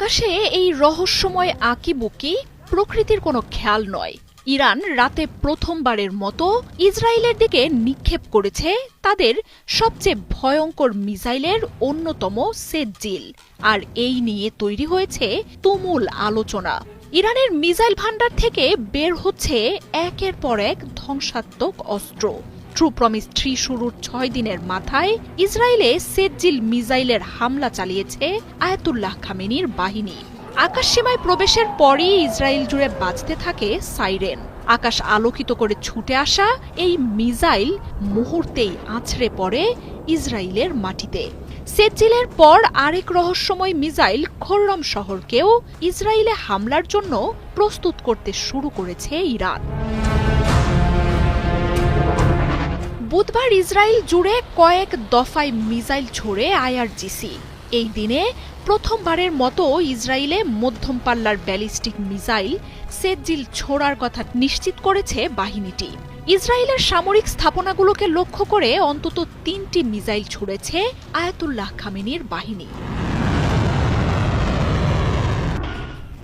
আকাশে এই রহস্যময় আঁকিবুকি প্রকৃতির কোনো খেয়াল নয়। ইরান রাতে প্রথমবারের মতো ইসরায়েলের দিকে নিক্ষেপ করেছে তাদের সবচেয়ে ভয়ঙ্কর মিসাইলের অন্যতম সেজ্জিল আর এই নিয়ে তৈরি হয়েছে তুমুল আলোচনা। ইরানের মিসাইল ভান্ডার থেকে বের হচ্ছে একের পর এক ধ্বংসাত্মক অস্ত্র। ট্রু প্রমিস থ্রি শুরুর ছয় দিনের মাথায় ইসরায়েলে সেজ্জিল মিসাইলের হামলা চালিয়েছে আয়াতুল্লাহ খামেনির বাহিনী। আকাশসীমায় প্রবেশের পরই ইসরায়েল জুড়ে বাজতে থাকে সাইরেন। আকাশ আলোকিত করে ছুটে আসা এই মিসাইল মুহূর্তেই আছড়ে পড়ে ইসরায়েলের মাটিতে। সেজ্জিলের পর আরেক রহস্যময় মিসাইল খোররম শহরকেও ইসরায়েলে হামলার জন্য প্রস্তুত করতে শুরু করেছে ইরান। বুধবার ইসরায়েল জুড়ে কয়েক দফায় মিসাইল ছোড়ে আইআরজিসি। এই দিনে প্রথমবারের মতো ইসরায়েলে মধ্যম পাল্লার ব্যালিস্টিক মিসাইল সেজিল ছোড়ার কথা নিশ্চিত করেছে বাহিনীটি ইসরায়েলের সামরিক স্থাপনাগুলোকে লক্ষ্য করে অন্তত তিনটি মিসাইল ছুড়েছে আয়াতুল্লাহ খামিনীর বাহিনী।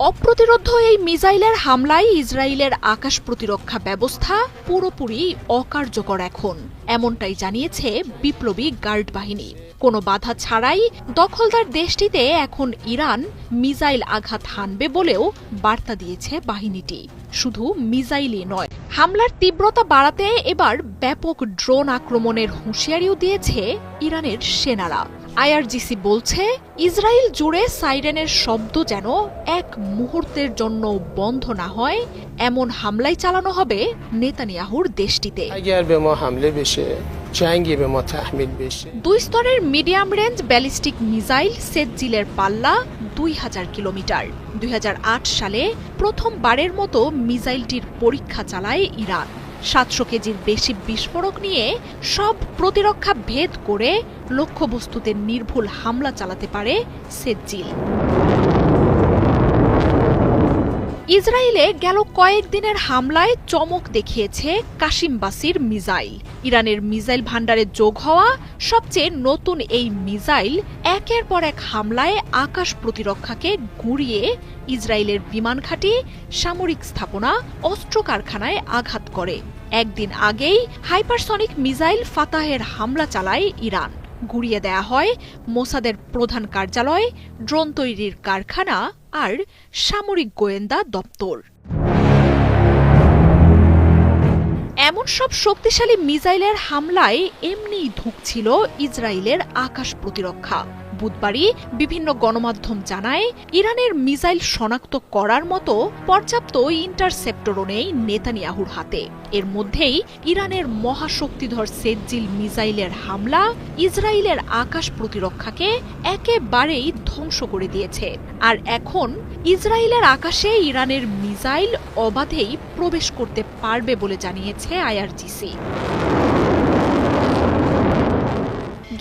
অপ্রতিরোধ এই মিসাইলের হামলায় ইসরায়েলের আকাশ প্রতিরক্ষা ব্যবস্থা পুরোপুরি অকার্যকর এখন। এমনটাই জানিয়েছে বিপ্লবী গার্ড বাহিনী। কোনো বাধা ছাড়াই দখলদার দেশটিতে এখন ইরান মিসাইল আঘাত হানবে বলেও বার্তা দিয়েছে বাহিনীটি। শুধু মিসাইলই নয়, হামলার তীব্রতা বাড়াতে এবার ব্যাপক ড্রোন আক্রমণের হুঁশিয়ারিও দিয়েছে ইরানের সেনারা। আইআরজিসি বলছে ইসরায়েল জুড়ে সাইরেনের শব্দ যেন এক মুহূর্তের জন্য বন্ধ না হয়। এমন হামলায় চালানো হবে নেতানিয়াহুর দেশটিতে। দুই স্তরের মিডিয়াম রেঞ্জ ব্যালিস্টিক মিসাইল সেজিলের পাল্লা দুই হাজার কিলোমিটার। দুই হাজার আট সালে প্রথমবারের মতো মিসাইলটির পরীক্ষা চালায় ইরান। সাতশো কেজির বেশি বিস্ফোরক নিয়ে সব প্রতিরক্ষা ভেদ করে লক্ষ্যবস্তুতে নির্ভুল হামলা চালাতে পারে সেজ্জিল। ইসরায়েলে গেল কয়েকদিনের হামলায় চমক দেখিয়েছে কাশিমবাসির মিসাইল। ইরানের মিসাইল ভান্ডারে যোগ হওয়া সবচেয়ে নতুন এই মিসাইল একের পর এক হামলায় আকাশ প্রতিরক্ষাকে গুঁড়িয়ে ইসরায়েলের বিমান ঘাঁটি সামরিক স্থাপনা অস্ত্র কারখানায় আঘাত করে। একদিন আগেই হাইপারসনিক মিসাইল ফাতাহের হামলা চালায় ইরান। গুড়িয়ে দেয়া হয় মোসাদের প্রধান কার্যালয়, ড্রোন তৈরির কারখানা আর সামরিক গোয়েন্দা দপ্তর। এমন সব শক্তিশালী মিসাইলের হামলায় এমনিই ধুঁকছিল ইসরায়েলের আকাশ প্রতিরক্ষা। বুধবারই বিভিন্ন গণমাধ্যম জানায়, ইরানের মিসাইল শনাক্ত করার মতো পর্যাপ্ত ইন্টারসেপ্টরও নেই নেতানিয়াহুর হাতে। এর মধ্যেই ইরানের মহাশক্তিধর সেজ্জিল মিসাইলের হামলা ইসরায়েলের আকাশ প্রতিরক্ষাকে একেবারেই ধ্বংস করে দিয়েছে। আর এখন ইসরায়েলের আকাশে ইরানের মিসাইল অবাধেই প্রবেশ করতে পারবে বলে জানিয়েছে আইআরজিসি।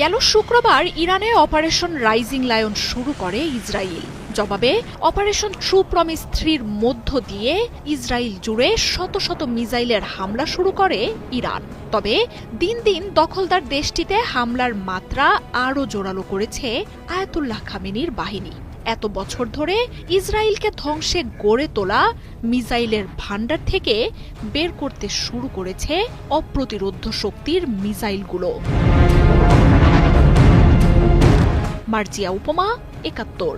গেল শুক্রবার ইরানে অপারেশন রাইজিং লায়ন শুরু করে ইসরায়েল। জবাবে, অপারেশন ট্রু প্রমিস থ্রির মধ্য দিয়ে ইসরায়েল জুড়ে শত শত মিসাইলের হামলা শুরু করে ইরান। তবে দিন দিন দখলদার দেশটিতে হামলার মাত্রা আরও জোরালো করেছে আয়াতুল্লাহ খামিনীর বাহিনী। এত বছর ধরে ইসরায়েলকে ধ্বংসে গড়ে তোলা মিসাইলের ভান্ডার থেকে বের করতে শুরু করেছে অপ্রতিরোধ শক্তির মিসাইলগুলো। মার্জিয়া উপমা একাত্তর।